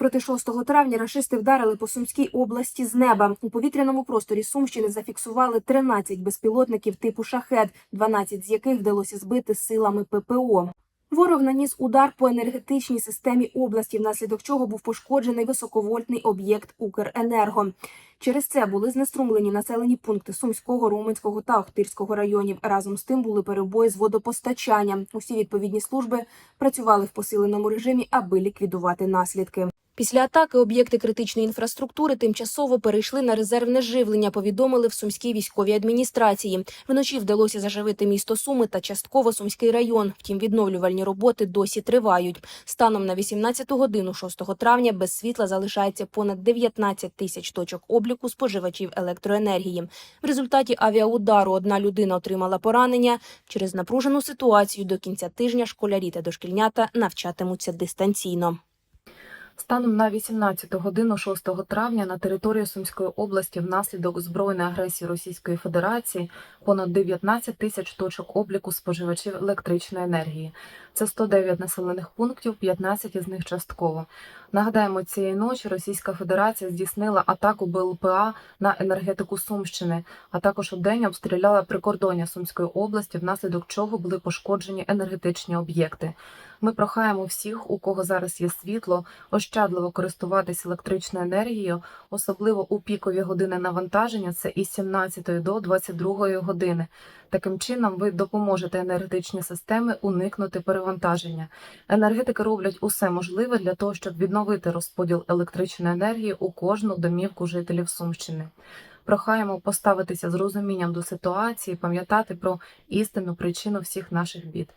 проти 6 травня рашисти вдарили по Сумській області з неба. У повітряному просторі Сумщини зафіксували 13 безпілотників типу шахет, 12 з яких вдалося збити силами ППО. Ворог наніс удар по енергетичній системі області, внаслідок чого був пошкоджений високовольтний об'єкт Укренерго. Через це були знеструмлені населені пункти Сумського, Роменського та Охтирського районів. Разом з тим були перебої з водопостачанням. Усі відповідні служби працювали в посиленому режимі, аби ліквідувати наслідки. Після атаки об'єкти критичної інфраструктури тимчасово перейшли на резервне живлення. Повідомили в сумській військовій адміністрації. Вночі вдалося заживити місто Суми та частково Сумський район. Втім, відновлювальні роботи досі тривають. Станом на 18 годину 6 травня без світла залишається понад 19 тисяч точок обліку споживачів електроенергії. В результаті авіаудару одна людина отримала поранення. Через напружену ситуацію до кінця тижня школярі та дошкільнята навчатимуться дистанційно. Станом на 18 годину 6 травня на території Сумської області внаслідок збройної агресії Російської Федерації понад 19 тисяч точок обліку споживачів електричної енергії. Це 109 населених пунктів, 15 із них частково. Нагадаємо, цієї ночі Російська Федерація здійснила атаку БЛПА на енергетику Сумщини, а також у день обстріляла прикордоння Сумської області, внаслідок чого були пошкоджені енергетичні об'єкти. Ми прохаємо всіх, у кого зараз є світло, ощадливо користуватись електричною енергією, особливо у пікові години навантаження, це із 17 до 22 години. Таким чином, ви допоможете енергетичній системі уникнути перевантаження. Енергетики роблять усе можливе для того, щоб відновити розподіл електричної енергії у кожну домівку жителів Сумщини. Прохаємо поставитися з розумінням до ситуації, пам'ятати про істинну причину всіх наших бід.